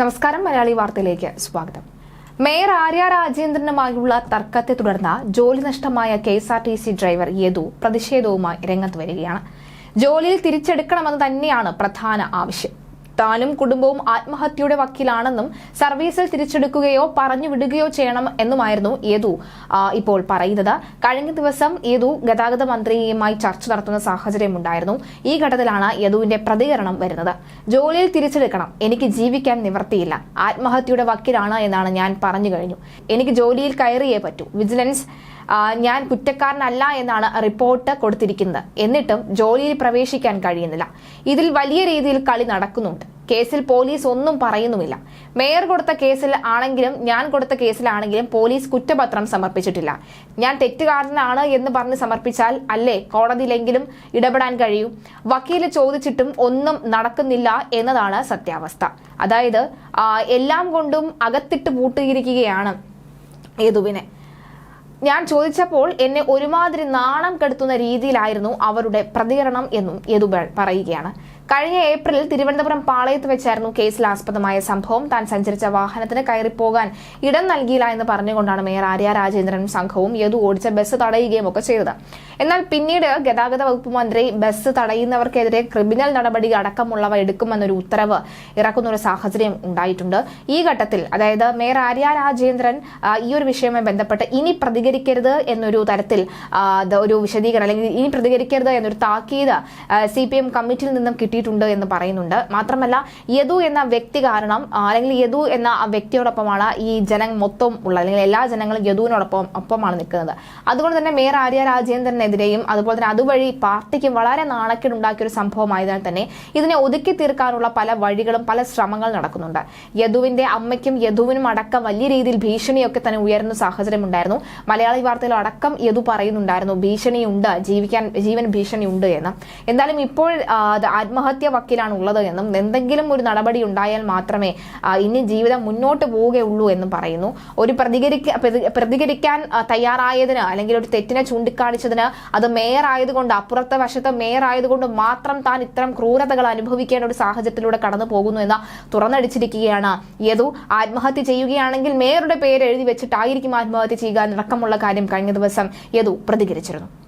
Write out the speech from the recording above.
നമസ്കാരം മലയാളി വാർത്തയിലേക്ക് സ്വാഗതം. മേയർ ആര്യ രാജേന്ദ്രനുമായുള്ള തർക്കത്തെ തുടർന്ന് ജോലി നഷ്ടമായ K S R T C driver Yadu പ്രതിഷേധവുമായി രംഗത്ത് വരികയാണ്. ജോലിയിൽ തിരിച്ചെടുക്കണമെന്ന് തന്നെയാണ് പ്രധാന ആവശ്യം. താനും കുടുംബവും ആത്മഹത്യയുടെ വക്കീലാണെന്നും സർവീസിൽ തിരിച്ചെടുക്കുകയോ പറഞ്ഞു വിടുകയോ ചെയ്യണം എന്നുമായിരുന്നു യേതു ഇപ്പോൾ പറയുന്നത്. കഴിഞ്ഞ ദിവസം യേതു ഗതാഗത മന്ത്രിയുമായി ചർച്ച നടത്തുന്ന സാഹചര്യമുണ്ടായിരുന്നു ഈ ഘട്ടത്തിലാണ് യദുവിന്റെ പ്രതികരണം വരുന്നത്. ജോലിയിൽ തിരിച്ചെടുക്കണം. എനിക്ക് ജീവിക്കാൻ നിവർത്തിയില്ല. ആത്മഹത്യയുടെ വക്കീലാണ് എന്നാണ് ഞാൻ പറഞ്ഞു കഴിഞ്ഞു. എനിക്ക് ജോലിയിൽ കയറിയേ പറ്റൂ. വിജിലൻസ് ഞാൻ കുറ്റക്കാരനല്ല എന്നാണ് റിപ്പോർട്ട് കൊടുത്തിരിക്കുന്നത്. എന്നിട്ടും ജോലിയിൽ പ്രവേശിക്കാൻ കഴിയുന്നില്ല. ഇതിൽ വലിയ രീതിയിൽ കളി നടക്കുന്നുണ്ട്. കേസിൽ പോലീസ് ഒന്നും പറയുന്നുമില്ല. മേയർ കൊടുത്ത കേസിൽ ആണെങ്കിലും ഞാൻ കൊടുത്ത കേസിലാണെങ്കിലും പോലീസ് കുറ്റപത്രം സമർപ്പിച്ചിട്ടില്ല. ഞാൻ തെറ്റുകാരനാണ് എന്ന് പറഞ്ഞ് സമർപ്പിച്ചാൽ അല്ലേ കോടതിയിലെങ്കിലും ഇടപെടാൻ കഴിയൂ? വക്കീൽ ചോദിച്ചിട്ടും ഒന്നും നടക്കുന്നില്ല എന്നതാണ് സത്യാവസ്ഥ. അതായത് എല്ലാം കൊണ്ടും അകത്തിട്ട് പൂട്ടിയിരിക്കുകയാണ് യദുവിനെ ഞാൻ ചോദിച്ചപ്പോൾ എന്നെ ഒരുമാതിരി നാണം കെടുത്തുന്ന രീതിയിലായിരുന്നു അവരുടെ പ്രതികരണം എന്നും യദുബേൾ പറയുകയാണ്. കഴിഞ്ഞ ഏപ്രിലിൽ തിരുവനന്തപുരം പാളയത്ത് വെച്ചായിരുന്നു കേസിൽ ആസ്പദമായ സംഭവം. താൻ സഞ്ചരിച്ച വാഹനത്തിന് കയറിപ്പോകാൻ ഇടം നൽകിയില്ല എന്ന് പറഞ്ഞുകൊണ്ടാണ് മേയർ ആര്യ രാജേന്ദ്രനും സംഘവും യദു ഓടിച്ച ബസ് തടയുകയും ഒക്കെ ചെയ്തത്. എന്നാൽ പിന്നീട് ഗതാഗത വകുപ്പ് മന്ത്രി ബസ് തടയുന്നവർക്കെതിരെ ക്രിമിനൽ നടപടി അടക്കമുള്ളവ എടുക്കുമെന്നൊരു ഉത്തരവ് ഇറക്കുന്ന ഒരു സാഹചര്യം ഉണ്ടായിട്ടുണ്ട്. ഈ ഘട്ടത്തിൽ അതായത് മേയർ ആര്യ രാജേന്ദ്രൻ ഈ ഒരു വിഷയവുമായി ബന്ധപ്പെട്ട് ഇനി പ്രതികരിക്കരുത് എന്നൊരു തരത്തിൽ ഒരു വിശദീകരണം അല്ലെങ്കിൽ ഇനി പ്രതികരിക്കരുത് എന്നൊരു താക്കീത് സി പി എം കമ്മിറ്റിയിൽ നിന്നും കിട്ടിയിട്ടുണ്ട് എന്ന് പറയുന്നുണ്ട്. മാത്രമല്ല യദു എന്ന വ്യക്തി കാരണം അല്ലെങ്കിൽ യദു എന്ന ആ വ്യക്തിയോടൊപ്പമാണ് ഈ ജനം മൊത്തം ഉള്ള അല്ലെങ്കിൽ എല്ലാ ജനങ്ങളും യദുവിനോടൊപ്പം ഒപ്പമാണ് നിൽക്കുന്നത്. അതുകൊണ്ട് തന്നെ മേയർ ആര്യ രാജേന്ദ്രനെതിരെയും അതുപോലെ തന്നെ അതുവഴി പാർട്ടിക്ക് വളരെ നാണക്കേടുണ്ടാക്കിയ ഒരു സംഭവമായതിനാൽ തന്നെ ഇതിനെ ഒതുക്കി തീർക്കാനുള്ള പല വഴികളും പല ശ്രമങ്ങൾ നടക്കുന്നുണ്ട്. യദുവിന്റെ അമ്മയ്ക്കും യദുവിനും അടക്കം വലിയ രീതിയിൽ ഭീഷണിയൊക്കെ തന്നെ ഉയരുന്ന സാഹചര്യം ഉണ്ടായിരുന്നു മലയാളി വാർത്തയിൽ അടക്കം യദു പറയുന്നുണ്ടായിരുന്നു ഭീഷണിയുണ്ട് ജീവിക്കാൻ ജീവൻ ഭീഷണിയുണ്ട് എന്ന്. എന്തായാലും ഇപ്പോൾ ആ, അത് ആത്മഹത്യ വക്കിലാണ് ഉള്ളത് എന്നും എന്തെങ്കിലും ഒരു നടപടി ഉണ്ടായാൽ മാത്രമേ ഇനി ജീവിതം മുന്നോട്ട് പോവുകയുള്ളൂ എന്നും പറയുന്നു. ഒരു പ്രതികരിക്ക പ്രതി- പ്രതികരിക്കാൻ തയ്യാറായതിന് അല്ലെങ്കിൽ ഒരു തെറ്റിനെ ചൂണ്ടിക്കാണിച്ചതിന് അത് മേയർ ആയതുകൊണ്ട് അപ്പുറത്തെ വശത്ത് മേയർ ആയതുകൊണ്ട് മാത്രം താൻ ഇത്തരം ക്രൂരതകൾ അനുഭവിക്കേണ്ട ഒരു സാഹചര്യത്തിലൂടെ കടന്നു പോകുന്നു എന്ന് തുറന്നടിച്ചിരിക്കുകയാണ് യദു ആത്മഹത്യ ചെയ്യുകയാണെങ്കിൽ മേയറുടെ പേര് എഴുതി വെച്ചിട്ടായിരിക്കും ആത്മഹത്യ ചെയ്യുക എന്നടക്കമുള്ള കാര്യം കഴിഞ്ഞ ദിവസം യദു പ്രതികരിച്ചിരുന്നു.